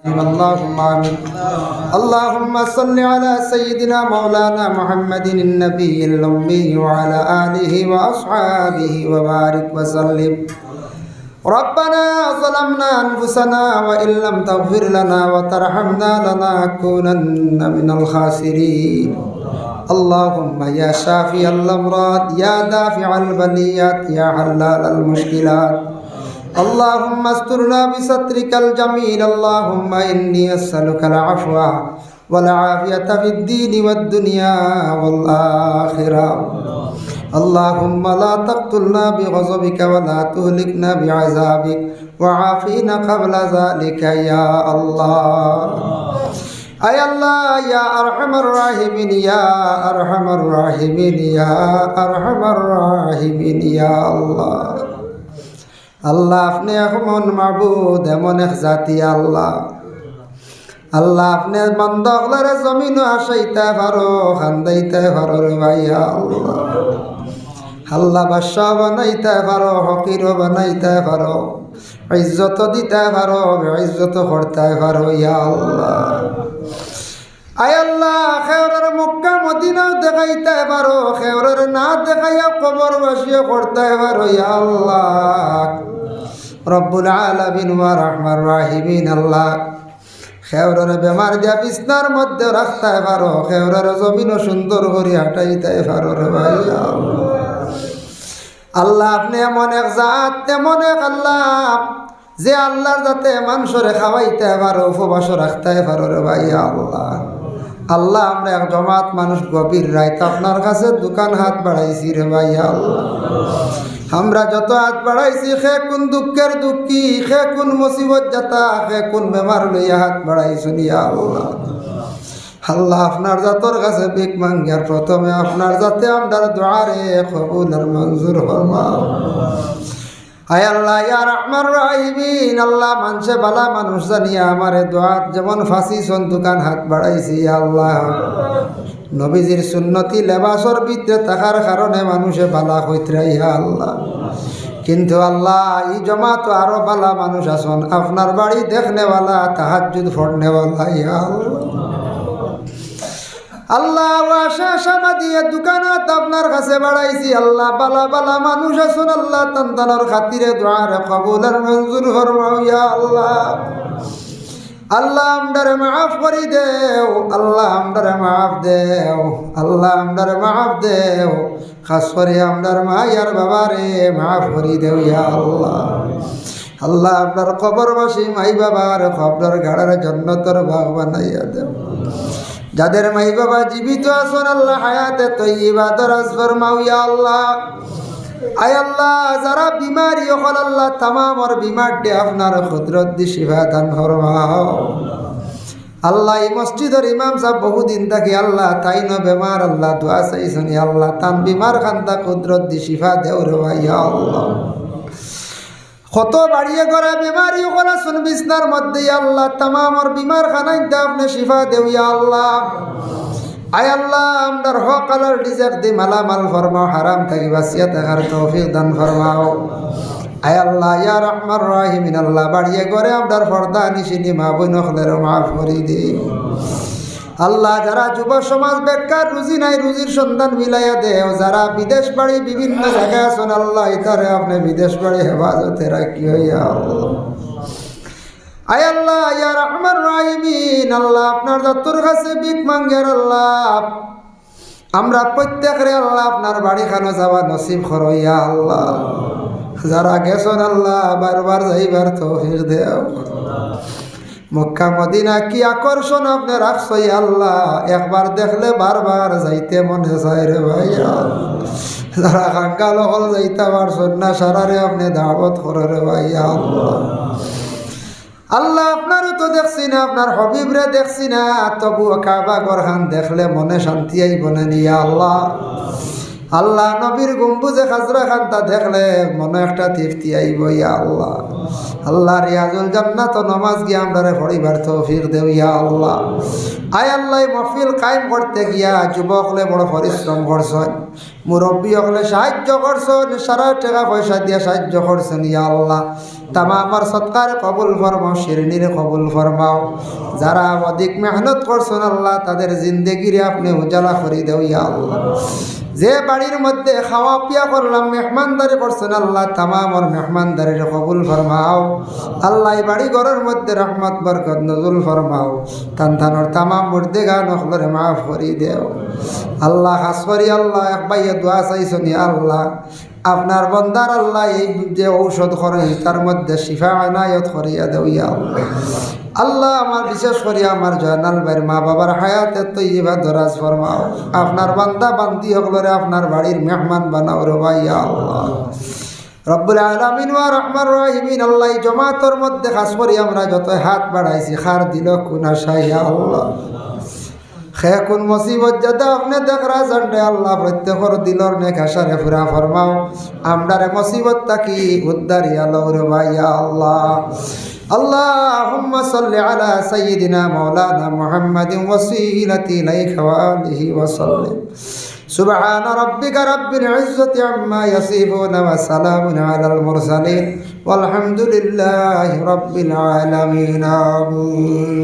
اللهم آمين. اللهم صل على سيدنا مولانا محمد النبي الأمي وعلى آله وأصحابه وبارك وسلم. ربنا ظلمنا أنفسنا وإن لم تغفر لنا وترحمنا لنكونن من الخاسرين. اللهم يا شافي الأمراض يا دافع البليات يا حلال المشكلات. اللهم استرنا بسترك الجميل. اللهم إني أسألك العفو والعافية في الدين والدنيا والآخرة. اللهم لا تقتلنا بغضبك ولا تهلكنا بعذابك وعافينا قبل ذلك يا الله. أي الله يا أرحم الراحمين يا أرحم الراحمين يا أرحم الراحمين يا الله. আল্লাহ, আপনি এখন মাবুদ, এমন এক জাতি আল্লাহ। আল্লাহ, আপনি বন্ধ হলারে জমিন আসাইতে পারো, খান্দাইতে পারো রে ভাইয়া আল্লাহ। আল্লাহ বাদশাহ বানাইতে পারো হকির বানাইতে পারো, ইজ্জত দিতে পারো ইজ্জত করতে পারো, ইয়া আল্লাহ। আয় আল্লাহ, খেওরের মক্কা, মদিনাও দেখাইতে পারো, খেওরের না দেখাইয়া কবর বাসিয়ে করতে পারো, ইয়া আল্লাহ। রব্বুল আলামিন ওয়া রহমান রাহিমিন, আল্লাহ। খেওরের বেমার দিয়া বিছনার মধ্যে রাখতে পারো খেওরের জমিনও সুন্দর করে হাঁটাইতে পারো রে ভাই। আল্লাহ আপনি এমন এক জাত, তেমন এক আল্লাহ, যে আল্লাহর যাতে মানুষরে খাওয়াইতে পারো উপবাস রাখতে পারো রে ভাই, আল্লাহ। আল্লাহ, আমরা এক জমাত মানুষ, গভীর রাইত আপনার কাছে দোকান হাত বাড়াইছি রে ভাই আল্লাহ আমরা যত হাত বাড়াইছি, সে কোন দুঃখের দুঃখী, সে কোন মুসিবত যাতা, সে কোন বেমার লইয়া হাত বাড়াইছি নিয়া আল্লাহ। আল্লাহ আপনার জাতর কাছে বিক মাঙ্গার, প্রথমে আপনার যাতে আমরার দোয়ারে কবুল আর মঞ্জুর ফরমাও আয় আল্লাহ ইয়া রহমান রাহিমিন, আল্লাহ মানুষে বালা মানুষ জানিয়া আমারে দোয়াত যেমন ফাঁসি সন দোকান হাত বাড়াইছি, আল্লাহ। নবীজির সুন্নতি লেবাসর ভিতরে থাকার কারণে মানুষে বালা হইতরা ইয়া আল্লাহ। কিন্তু আল্লাহ ই জমা তো আরও বালা মানুষ আসন আপনার বাড়ি দেখনেওয়ালা তাহাজুদ ফড়নেওয়ালা ইয়া আল্লাহ। আল্লাহ দিয়ে আপনার কাছে বাড়াইছি। আল্লাহ মানুষ আল্লাহ আমদারে মাফ করি দেও, আল্লাহ আমদারে মাফ দেও, আল্লাহ আমদারে মাফ দেও। বাবারে মাফ দেও, ইয়া আল্লাহ। আল্লাহ মাই বাবার খবর গাড়ার জন্নতর বাগ বানাইয়া দেও। যাদের মাই বাবা জীবিত আছেন আল্লাহ, হায়াতে তৈবা দরাজ ফরমাও, ইয়া আল্লাহ। আয় আল্লাহ, যারা বিমারি হল আল্লাহ তামাম তামামর বিমারটি আপনার ক্ষুদ্রত দি শিবা দান ফরমাও। আল্লাহ, এই মসজিদের ইমাম সাহেব বহুদিন থাকি আল্লাহ তাই ন বেমার, আল্লাহ দোয়া চাইছেন আল্লাহ তান বিমার খান্তা কুদরত দি শিফা দেও রে ভাই আল্লাহ। কত বাড়িয়ে করে বেমারি ওখানে শুন বিছনার মধ্যে আল্লাহ তামামর বিমার খানাইতে আপনি শিফা ইয়া আল্লাহ। আয় আল্লাহ আমদার হক আলার ডিজাক দি মালামাল ফরমাও, হারাম থাকি বাসিয়া থাকার তৌফিক দান ফরমাও। আয় আল্লাহ, ইয়া রহমান রাহিমিন আল্লাহ, বাড়িয়ে করে আমদার ফর্দা নিশিনি, মা বই নখলের মাফ করি দি। আল্লাহ যারা যুব সমাজ বেকার, রুজি নাই, রুজির সন্ধান মিলাইয়া দেও। যারা বিদেশ বাড়ি, বিভিন্ন জায়গায় আছেন, আল্লাহ ইতারে আপনি বিদেশ বাড়ি হেফাজতে রাখি হইয়া আল্লাহ। আল্লাহ আপনার দত্তর কাছে আল্লাহ। আমরা আল্লাহ আপনার আল্লাহ। যারা গেছেন আল্লাহ, বারবার যাইবার তৌফিক দেও। মক্কা মদিনা কি আকর্ষণ আপনি রাখছই আল্লাহ? একবার দেখলে বারবার যাইতে মনে চায় রে ভাই যারা হল যাইতে পারছেন না, সারারে আপনি দাওয়াত করে রে ভাই আল্লাহ। আল্লাহ আপনারও তো দেখছি না, আপনার হবিবরে দেখছি না। তবু কাবা গরহান দেখলে মনে শান্তি আইব না নিয়া আল্লাহ। আল্লাহ নবীর গম্বুজে খাজরা খান্তা দেখলে মনে একটা তৃপ্তি আইব, ইয়া আল্লাহ। আল্লাহ রিয়াজুল জান্নাত নমাজ গিয়া আমরা পড়িবার তৌফিক দেও, ইয়া আল্লাহ। আয় আল্লাহ মফিল কায়েম করতে গিয়া যুবকলে বড় পরিশ্রম করছেন মুরব্বী হকলে সাহায্য করছেন সারা টাকা পয়সা দিয়ে সাহায্য করছেন ইয়া আল্লাহ। তামা আমার সৎকার কবুল ফরমাও, শিরনিরে কবুল ফরমাও। যারা অধিক মেহনত করছেন আল্লাহ, তাদের জিন্দগিরে আপনি উজালা করে দেও, ইয়া আল্লাহ। যে বাড়ির মধ্যে খাওয়া পিয়া করলাম, মেহমানদারি করছেন আল্লাহ তামামর মেহমানদারির কবুল ফরমাও। আল্লাহ বাড়ি ঘরের মধ্যে রহমত, বরকত নজুল ফরমাও। তান থানোর তামাম মুর্দে গান নখলরে মাফ করি দেও। আল্লাহ খাস করি, আল্লাহ এক ভাইয়া দোয়া চাইছনি আল্লাহ। আপনার বন্দার আল্লাহ এই যে ঔষধ করে তার মধ্যে শিফা আনায়ত করিয়া দেও ইয়া আল্লাহ। আমার বিশেষ করে আমার জয়নাল ভাইয়ের মা বাবার হায়াতে তো ইবা দরাজ ফরমাও। আপনার বান্দা বান্দি হকলরে আপনার বাড়ির মেহমান বানাও রে ভাই আল্লাহ। রব্বুল আলমিন ওয়া রহমান রহিমিন, আল্লাহ জমাতর মধ্যে খাস করি আমরা যত হাত বাড়াইছি, খার দিল কুনা সাইয়া আল্লাহ। খে কোন মুসিবত যাতে আপনি দেখরা জানতে আল্লাহ প্রত্যেকর দিলর নে ঘাসারে ফুরা ফরমাও আমরারে মুসিবত তাকি উদ্ধারিয়া লৌরে ভাইয়া আল্লাহ اللهم صل على سيدنا مولانا محمد وسيلة إليك وآله وسلم سبحان ربك رب العزة عما يصفون وسلام على المرسلين والحمد لله رب العالمين آمين